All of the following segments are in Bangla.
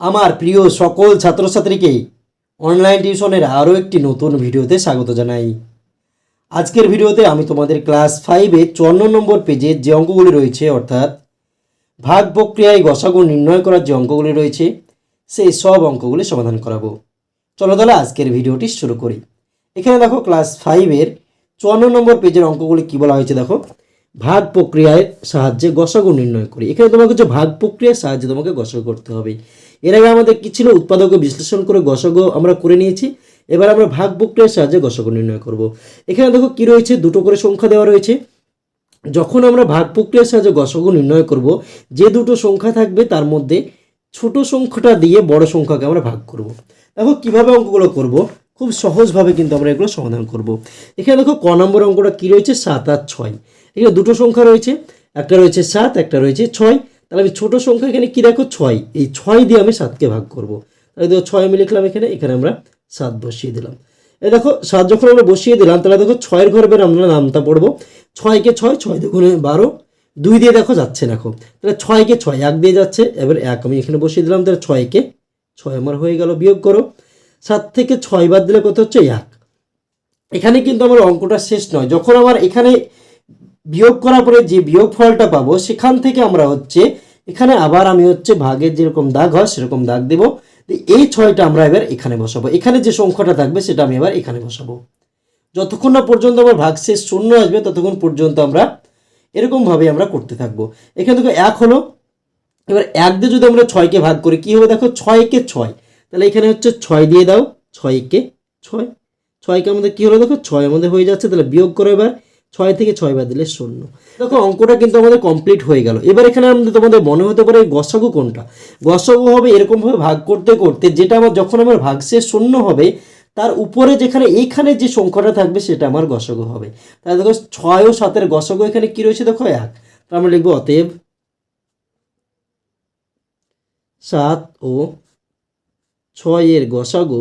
আমার প্রিয় সকল ছাত্রছাত্রীকে অনলাইন টিউশনের আরও একটি নতুন ভিডিওতে স্বাগত জানাই। আজকের ভিডিওতে আমি তোমাদের ক্লাস ফাইভে চুয়ান্ন নম্বর পেজে যে অঙ্কগুলি রয়েছে, অর্থাৎ ভাগ প্রক্রিয়ায় গসাগু নির্ণয় করার যে অঙ্কগুলি রয়েছে, সেই সব অঙ্কগুলি সমাধান করাবো। চলো তাহলে আজকের ভিডিওটি শুরু করি। এখানে দেখো ক্লাস ফাইভের চুয়ান্ন নম্বর পেজের অঙ্কগুলি কী বলা হয়েছে দেখো? ভাগ প্রক্রিয়ায় সাহায্যে গসাগু নির্ণয় করি। এখানে তোমাকে হচ্ছে ভাগ প্রক্রিয়ার সাহায্যে তোমাকে গসাগু করতে হবে এর আগে আমাদের কি ছিল? উৎপাদক বিশ্লেষণ করে গসাগু আমরা করে নিয়েছি। এবার আমরা ভাগ প্রক্রিয়ার সাহায্যে গসাগু নির্ণয় করব। এখানে দেখো কি রয়েছে? দুটো করে সংখ্যা দেওয়া রয়েছে। যখন আমরা ভাগ প্রক্রিয়ার সাহায্যে গসাগু নির্ণয় করব, যে দুটো সংখ্যা থাকবে তার মধ্যে ছোট সংখ্যাটা দিয়ে বড় সংখ্যাকে আমরা ভাগ করব। দেখো কীভাবে অঙ্কগুলো করব? খুব সহজভাবে কিন্তু আমরা এগুলো সমাধান করব। এখানে দেখো ক নম্বর অঙ্কটা কি রয়েছে? সাত আর ছয়। এখানে দুটো সংখ্যা রয়েছে। একটা রয়েছে সাত, একটা রয়েছে ছয়। তাহলে আমি ছোট সংখ্যা এখানে কী রাখো ছয়। এই ছয় দিয়ে আমি সাতকে ভাগ করব। তাহলে দেখো ছয় আমি লিখলাম এখানে এখানে আমরা সাত বসিয়ে দিলাম। এই দেখো, সাত যখন আমরা বসিয়ে দিলাম, তাহলে দেখো ছয়ের ঘর বের আমরা নামটা পড়ব। ছয়কে ছয় ছয় দুগুণে বারো। দুই দিয়ে দেখো যাচ্ছে দেখো তাহলে ছয়কে ছয়, এক দিয়ে যাচ্ছে, এবার এক আমি এখানে বসিয়ে দিলাম, তাহলে ছয়কে ছয় আমার হয়ে গেল, বিয়োগ করো। সাত থেকে ছয় বাদ দিলে কত হচ্ছে? এক। এখানে কিন্তু আমার অঙ্কটা শেষ নয়। যখন আমার এখানে বিয়োগ করার পরে যে বিয়োগ ফলটা পাবো, সেখান থেকে আমরা হচ্ছে, এখানে আবার আমি হচ্ছে ভাগের যেরকম দাগ হয়, সেরকম দাগ দেবো। এই ছয়টা আমরা এবার এখানে বসাবো। এখানে যে সংখ্যাটা থাকবে, সেটা আমি এবার এখানে বসাবো। যতক্ষণ না পর্যন্ত আমার ভাগ শেষ শূন্য আসবে, ততক্ষণ পর্যন্ত আমরা এরকমভাবে আমরা করতে থাকব। এখানে দেখো এক হলো, এবার এক দিয়ে যদি আমরা ছয়কে ভাগ করি, কী হবে দেখো? ছয়কে ছয়। তাহলে এখানে হচ্ছে ছয় দিয়ে দাও, ছয়কে ছয়। ছয়কে আমাদের কী হলো দেখো? ছয় আমাদের হয়ে যাচ্ছে, তাহলে বিয়োগ করো এবার। ছয় থেকে ছয় বাদ দিলে শূন্য। দেখো, অঙ্কটা কিন্তু আমাদের কমপ্লিট হয়ে গেল। এবার এখানে আমাদের তোমাদের মনে হতে পারে গসাগু কোনটা? গসাগু হবে এরকমভাবে ভাগ করতে করতে যেটা আমার যখন আমার ভাগ শেষ শূন্য হবে, তার উপরে যেখানে এইখানে যে সংখ্যাটা থাকবে সেটা আমার গসাগু হবে। তাহলে দেখো, ছয় ও সাতের গসাগু এখানে কি রয়েছে? দেখো, এক। তো আমরা লিখব অতএব সাত ও ছয়ের গসাগু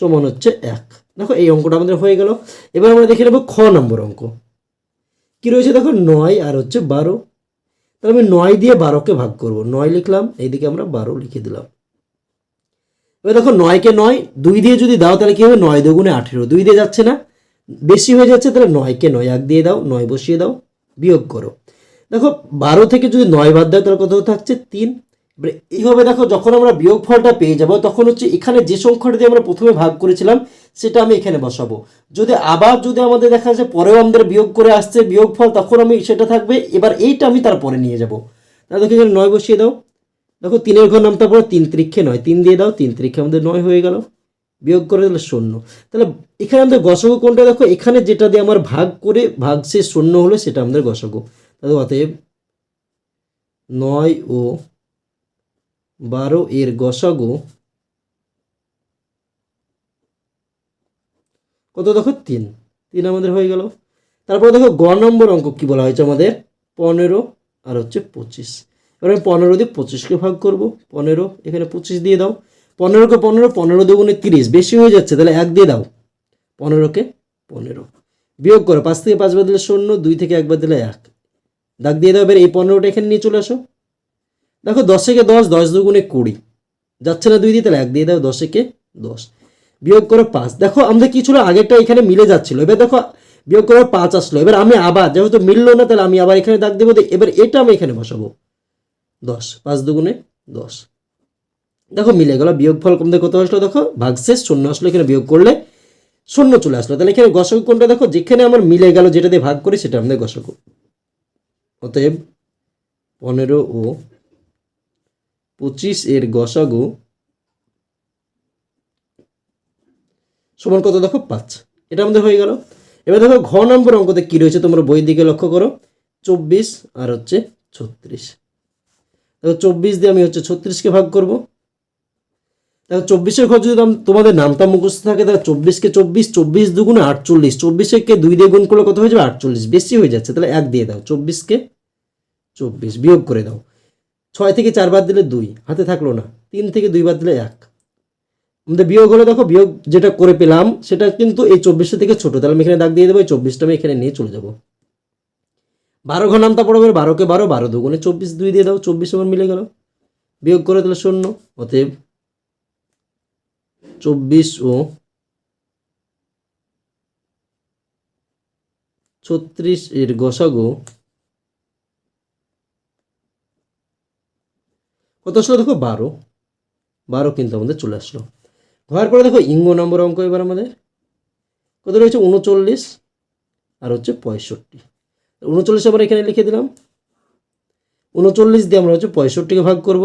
সমান হচ্ছে এক। দেখো এই অঙ্কটা আমাদের হয়ে গেল। এবার আমরা দেখে নেব খ নম্বর অঙ্ক। কী রয়েছে দেখো? নয় আর হচ্ছে বারো। তাহলে আমি নয় দিয়ে বারোকে ভাগ করব। নয় লিখলাম, এইদিকে আমরা বারো লিখে দিলাম। এবার দেখো, নয়কে নয়, দুই দিয়ে যদি দাও, তাহলে কী হবে? নয় দুগুণে আঠেরো। দুই দিয়ে যাচ্ছে না। বেশি হয়ে যাচ্ছে, তাহলে নয়কে নয়, এক দিয়ে দাও, নয় বসিয়ে দাও, বিয়োগ করো। দেখো, বারো থেকে যদি নয় বাদ দাও, তাহলে কত থাকছে? তিন। এবারে এইভাবে দেখো, যখন আমরা বিয়োগ ফলটা পেয়ে যাব, তখন হচ্ছে এখানে যে সংখ্যাটা দিয়ে আমরা প্রথমে ভাগ করেছিলাম, সেটা আমি এখানে বসাবো। যদি আবার যদি আমাদের দেখা যাচ্ছে পরেও আমাদের বিয়োগ করে আসছে, বিয়োগ ফল, তখন আমি সেটা থাকবে, এবার এইটা আমি তারপরে নিয়ে যাব। তাহলে দেখো এখানে নয় বসিয়ে দাও। দেখো তিনের ঘর নামটা পরে, তিন ত্রিক্ষে নয়। তিন দিয়ে দাও, তিন ত্রিক্ষে আমাদের নয় হয়ে গেল। বিয়োগ করে দিলে শূন্য। তাহলে এখানে আমাদের গসগু কোনটা দেখো, এখানে যেটা দিয়ে আমার ভাগ করে, ভাগ সে শূন্য হলো সেটা আমাদের গসগু। তাহলে অতএব নয় ও বারো এর গসাগু কত দেখো? তিন। তিন আমাদের হয়ে গেল। তারপর দেখো, গ নম্বর অঙ্ক কি বলা হয়েছে আমাদের? পনেরো আর হচ্ছে পঁচিশ। এবার আমি পনেরো দিয়ে পঁচিশকে ভাগ করব। পনেরো, এখানে পঁচিশ দিয়ে দাও। পনেরোকে পনেরো পনেরো দুগুণে তিরিশ। বেশি হয়ে যাচ্ছে, তাহলে এক দিয়ে দাও। পনেরোকে পনেরো। বিয়োগ করো, পাঁচ থেকে পাঁচ বাদ দিলে শূন্য, দুই থেকে একবার দিলে এক। দাগ দিয়ে দাও, এবার এই পনেরোটা এখানে নিয়ে চলে আসো। দেখো দশেকে দশ দশ দুগুণে কুড়ি। যাচ্ছে না দুই দিয়ে, তাহলে এক দিয়ে দাও দশেকে দশ। বিয়োগ করো পাঁচ। দেখো আমাদের কি ছিল? আগেরটা এখানে মিলে যাচ্ছিল। এবার দেখো, বিয়োগ করো পাঁচ আসলো। এবার আমি আবার, যেহেতু মিললো না, তাহলে আমি আবার এখানে দাগ দেবো। এবার এটা আমি এখানে বসাবো। দশ, পাঁচ দুগুণে দশ। দেখো মিলে গেল। বিয়োগ ফল কমতে কত আসলো? দেখো, ভাগশেষ শূন্য আসলো। এখানে বিয়োগ করলে শূন্য চলে আসলো। তাহলে এখানে গসক কোনটা দেখো, যেখানে আমার মিলে গেল, যেটা দিয়ে ভাগ করি, সেটা আমাদের গসক। অতএব পনেরো ও পঁচিশ এর গসাগু সমান কত দেখো? পাঁচ। এটা আমাদের হয়ে গেল। এবার দেখো ঘ নম্বর অঙ্কতে কী রয়েছে তোমরা বই দিকে লক্ষ্য করো। চব্বিশ আর হচ্ছে ছত্রিশ। দেখো চব্বিশ দিয়ে আমি হচ্ছে ছত্রিশকে ভাগ করব। দেখো চব্বিশের ঘর যদি তোমাদের নামটা মুখস্থ থাকে, তাহলে চব্বিশকে চব্বিশ চব্বিশ দুগুণে আটচল্লিশ। চব্বিশকে দুই দিয়ে গুণ করলে কত হয়ে যাবে? আটচল্লিশ। বেশি হয়ে যাচ্ছে। তাহলে এক দিয়ে দাও। চব্বিশকে চব্বিশ। বিয়োগ করে দাও। ছয় থেকে চার বাদ দিলে দুই, হাতে থাকল না। তিন থেকে দুই বাদ দিলে এক। আমাদের বিয়োগ হলে দেখো, বিয়োগ যেটা করে পেলাম, সেটা কিন্তু এই চব্বিশটা থেকে ছোটো। তাহলে আমি এখানে দাগ দিয়ে দেবো, এই চব্বিশটা আমি এখানে নিয়ে চলে যাব। বারো ঘর নামতা পড়বে, বারোকে বারো বারো দুগুণে চব্বিশ দুই দিয়ে দাও, চব্বিশ আমার মিলে গেল। বিয়োগ করে তাহলে শূন্য, অতএব চব্বিশ ও ছত্রিশ এর গসাগো কত আসলো দেখো বারো। বারো কিন্তু আমাদের চলে আসলো। হওয়ার পরে দেখো ইঙ্গ নম্বর অঙ্ক এবার আমাদের। কত রয়েছে? উনচল্লিশ আর হচ্ছে পঁয়ষট্টি। উনচল্লিশ আমরা এখানে লিখে দিলাম। উনচল্লিশ দিয়ে আমরা হচ্ছে পঁয়ষট্টিকে ভাগ করব।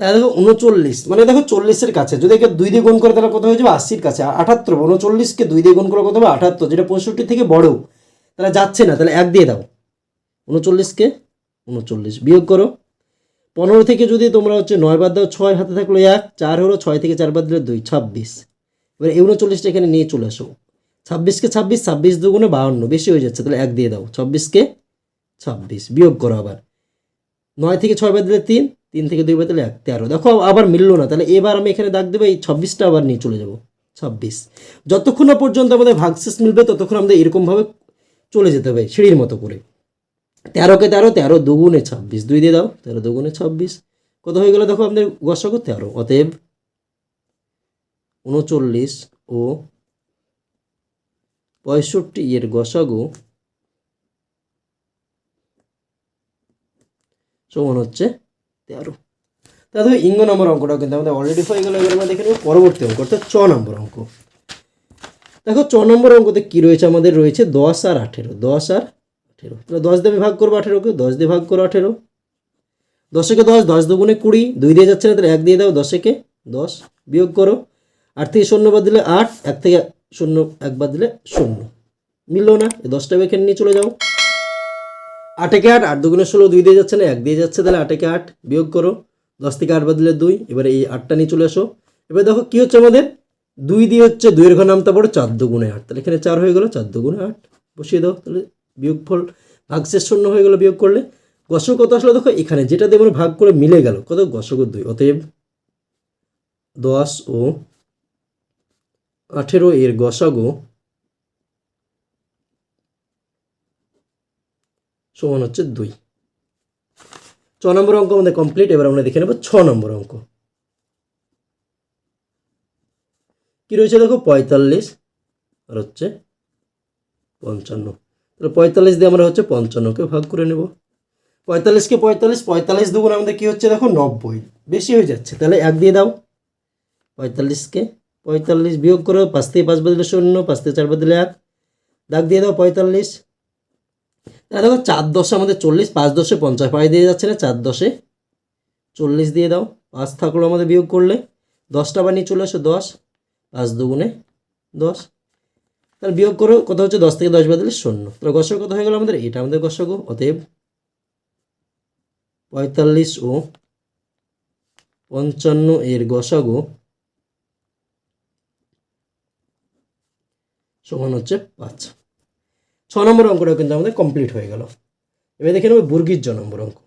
তাহলে দেখো উনচল্লিশ মানে দেখো চল্লিশের কাছে। যদি একে দুই দিয়ে গুণ করে তাহলে কত হয়ে যাবে? আশির কাছে। আঠাত্তর উনচল্লিশকে দুই দিয়ে গুণ করে কত হবে? আঠাত্তর যেটা পঁয়ষট্টি থেকে বড়। তাহলে যাচ্ছে না, তাহলে এক দিয়ে দাও। উনচল্লিশকে উনচল্লিশ। বিয়োগ করো। পনেরো থেকে যদি তোমরা হচ্ছে নয় বাদ দাও ছয় হাতে থাকল এক, চার হলো ছয় থেকে চার বাদ দিলে দুই, ছাব্বিশ। এবার এই উনচল্লিশটা এখানে নিয়ে চলে আসো। ছাব্বিশকে ছাব্বিশ ছাব্বিশ দুগুণে বাহান্ন, বেশি হয়ে যাচ্ছে, তাহলে এক দিয়ে দাও। ছাব্বিশকে ছাব্বিশ, বিয়োগ করো আবার। নয় থেকে ছয় বাদ দিলে তিন তিন থেকে দুই বাদ দিলে এক, তেরো। দেখো, আবার মিললো না, তাহলে এবার আমি এখানে দাগ দেবো, এই ছাব্বিশটা আবার নিয়ে চলে যাব, ছাব্বিশ। যতক্ষণ না পর্যন্ত আমাদের ভাগশেষ মিলবে, ততক্ষণ আমাদের এরকমভাবে চলে যেতে হবে, সিঁড়ির মতো করে। তেরোকে তেরো তেরো দুগুণে ছাব্বিশ। দুই দিয়ে দাও, তেরো দুগুণে ছাব্বিশ। কত হয়ে গেল? দেখো আমাদের গসাগো তেরো অতএব উনচল্লিশ ও পঁয়ষট্টি এর গসাগো সমান হচ্ছে তেরো। তাহলে ইঙ্গ নম্বর অঙ্কটাও কিন্তু আমাদের অলরেডি হয়ে গেল। এবার আমরা দেখে নেব পরবর্তী অঙ্ক, অর্থাৎ চ নম্বর অঙ্ক। দেখো, চ নম্বর অঙ্কতে কী রয়েছে? আমাদের রয়েছে দশ আর আঠেরো। দশ আর আঠেরো। তাহলে দশ দিয়ে ভাগ করব আঠেরোকে দশ দিয়ে ভাগ করো আঠেরো। দশকে দশ দশ দুগুণে কুড়ি, দুই দিয়ে যাচ্ছে না, তাহলে এক দিয়ে দাও দশেকে দশ। বিয়োগ করো, আট থেকে শূন্য বাদ দিলে আট, এক থেকে শূন্য, এক বাদ দিলে শূন্য। মিললো না, এই দশটা এখানে নিয়ে চলে যাও। আটেকে আট আট দুগুণে ষোলো, দুই দিয়ে যাচ্ছে না, এক দিয়ে যাচ্ছে, তাহলে আটেকে আট, বিয়োগ করো। দশ থেকে আট বাদ দিলে দুই, এবারে এই আটটা নিয়ে চলে আসো। এবার দেখো কী হচ্ছে আমাদের? দুই দিয়ে হচ্ছে দুইয়ের ঘর নামতে পারো চার দুগুণে আট, তাহলে এখানে চার হয়ে গেলো, চার দুগুণে আট। বসিয়ে দাও, তাহলে বিয়োগফল ভাগশেষ শূন্য হয়ে গেলো বিয়োগ করলে। গসক কত আসলো দেখো, এখানে যেটা আমরা ভাগ করে মিলে গেল, কত? গসক দুই। অতএব দশ ও আঠেরো এর গসাগো সমান হচ্ছে দুই। ছ নম্বর অঙ্ক আমাদের কমপ্লিট এবার আমরা দেখে নেব ছ নম্বর অঙ্ক। কি রয়েছে দেখো? পঁয়তাল্লিশ আর হচ্ছে পঞ্চান্ন। তাহলে পঁয়তাল্লিশ দিয়ে আমরা হচ্ছে পঞ্চান্নকে ভাগ করে নেব। পঁয়তাল্লিশকে পঁয়তাল্লিশ পঁয়তাল্লিশ দুগুণ আমাদের কী হচ্ছে দেখো নব্বই। বেশি হয়ে যাচ্ছে, তাহলে এক দিয়ে দাও। পঁয়তাল্লিশকে পঁয়তাল্লিশ বিয়োগ করো পাঁচ থেকে পাঁচ বদলে শূন্য, পাঁচ থেকে চার বদলে এক। দাগ দিয়ে দাও পঁয়তাল্লিশ। তাহলে দেখো চার দশে আমাদের চল্লিশ, পাঁচ দশে পঞ্চাশ। পাঁচ দিয়ে যাচ্ছে না, চার দশে চল্লিশ দিয়ে দাও। পাঁচ থাকল আমাদের বিয়োগ করলে। দশটা বানিয়ে চলে আসো দশ, পাঁচ দুগুণে দশ। তাহলে বিয়োগ করো কত হচ্ছে দশ থেকে দশ বাদিলে শূন্য। তাহলে গসক কত হয়ে গেল আমাদের? এটা আমাদের গসক অতএব পঁয়তাল্লিশ ও পঞ্চান্ন এর গসাগো সমান হচ্ছে পাঁচ। ছ নম্বর অঙ্কটা কিন্তু আমাদের কমপ্লিট হয়ে গেল। এবার দেখে নেব বর্গীর জ নম্বর অঙ্ক।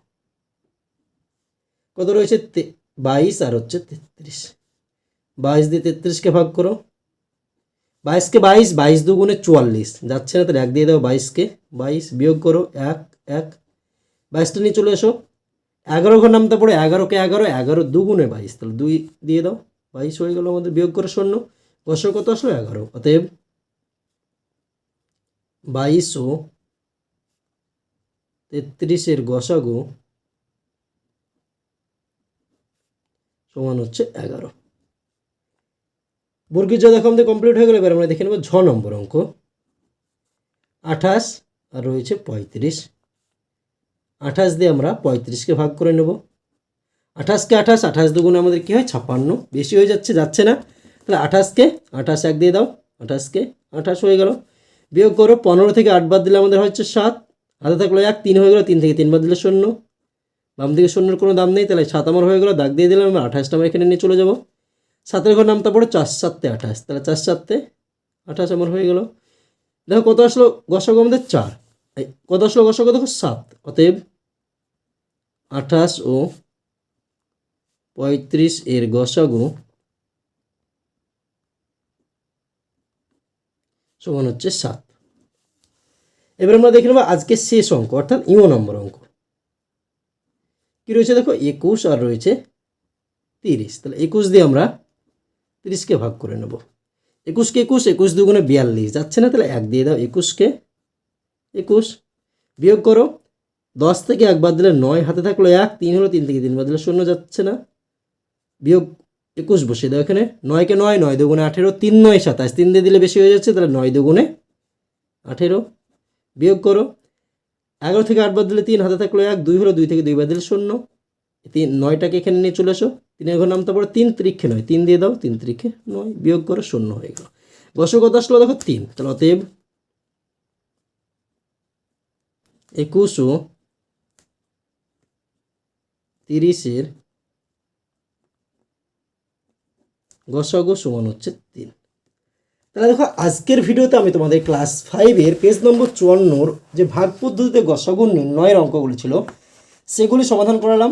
কত রয়েছে? বাইশ আর হচ্ছে তেত্রিশ। বাইশ দিয়ে তেত্রিশকে ভাগ করো। বাইশকে বাইশ বাইশ দুগুণে চুয়াল্লিশ। যাচ্ছে না তাহলে এক দিয়ে দাও বাইশকে। বাইশ বিয়োগ করো এক এক। বাইশটা নিয়ে চলে এসো। এগারো ঘর নামতে পড়ে এগারোকে এগারো এগারো দুগুণে বাইশ। তাহলে দুই দিয়ে দাও। বাইশ হয়ে গেল আমাদের বিয়োগ করে শূন্য। বছর কত? আসলো এগারো। অতএব বাইশ ও তেত্রিশের গসাগু সমান হচ্ছে এগারো। বর্গীর যা দেখো আমাদের কমপ্লিট হয়ে গেলো, এবার আমরা দেখে নেব ছ নম্বর অঙ্ক। আঠাশ, আর রয়েছে পঁয়ত্রিশ। আঠাশ দিয়ে আমরা পঁয়ত্রিশকে ভাগ করে নেব। আঠাশকে আঠাশ আঠাশ দুগুণে আমাদের কী হয়? ছাপ্পান্ন। বেশি হয়ে যাচ্ছে যাচ্ছে না। তাহলে আঠাশকে আঠাশ এক দিয়ে দাও। আঠাশকে আঠাশ হয়ে গেল। বিয়োগ করো, পনেরো থেকে আট বাদ দিলে আমাদের হচ্ছে সাত। হাতে থাকল এক, তিন হয়ে গেলো, তিন থেকে তিন বাদ দিলে শূন্য। বাম দিকে শূন্যের কোনো দাম নেই, তাহলে সাত আমার হয়ে গেলো, দাগ দিয়ে দিলাম আমরা আঠাশটা আমরা এখানে নিয়ে চলে যাব। সাতের ঘর নামটা পড়ে চার সাততে আঠাশ। তাহলে চার সাততে আঠাশ আমার হয়ে গেল। দেখো কত আসলো? গসক আমাদের চার। কত আসলো গসক দেখো সাত। অতএব আঠাশ ও পঁয়ত্রিশ এর গসাগু সমান হচ্ছে সাত। এবার আমরা দেখে নেব আজকে শেষ অঙ্ক, অর্থাৎ ইও নম্বর অঙ্ক। কি রয়েছে দেখো? একুশ আর রয়েছে তিরিশ। তাহলে একুশ দিয়ে আমরা তিরিশকে ভাগ করে নেব। একুশকে একুশ একুশ দুগুণে বিয়াল্লিশ। যাচ্ছে না তাহলে এক দিয়ে দাও একুশকে। একুশ। বিয়োগ করো। দশ থেকে এক বাদ দিলে নয়, হাতে থাকল এক, তিন হলো তিন থেকে তিন, বাদ দিলে শূন্য যাচ্ছে না। বিয়োগ একুশ বসিয়ে দাও এখানে। নয়কে নয় নয় দুগুণে আঠেরো, তিন নয় সাতাশ। তিন দিয়ে দিলে বেশি হয়ে যাচ্ছে, তাহলে নয় দুগুণে আঠেরো। বিয়োগ করো। এগারো থেকে আট বাদ দিলে তিন, হাতে থাকল এক, দুই হলো দুই থেকে দুই বাদ দিলে শূন্য। তিন, নয়টাকে এখানে নিয়ে চলে এসো। তিনের ঘর নামতে পারো, তিন ত্রিক্ষে নয়। তিন দিয়ে দাও, তিন ত্রিক্ষে নয়, বিয়োগ করে শূন্য হয়ে গেল। গস কত আসলো, দেখো তিন। তাহলে অতএব একুশ তিরিশের গসাগো সমান হচ্ছে তিন। তাহলে দেখো, আজকের ভিডিওতে আমি তোমাদের ক্লাস ফাইভের পেজ নম্বর চুয়ান্নর যে ভাগ পদ্ধতিতে গসাগুণ নির্ণয়ের অঙ্কগুলি ছিল, সেগুলি সমাধান করালাম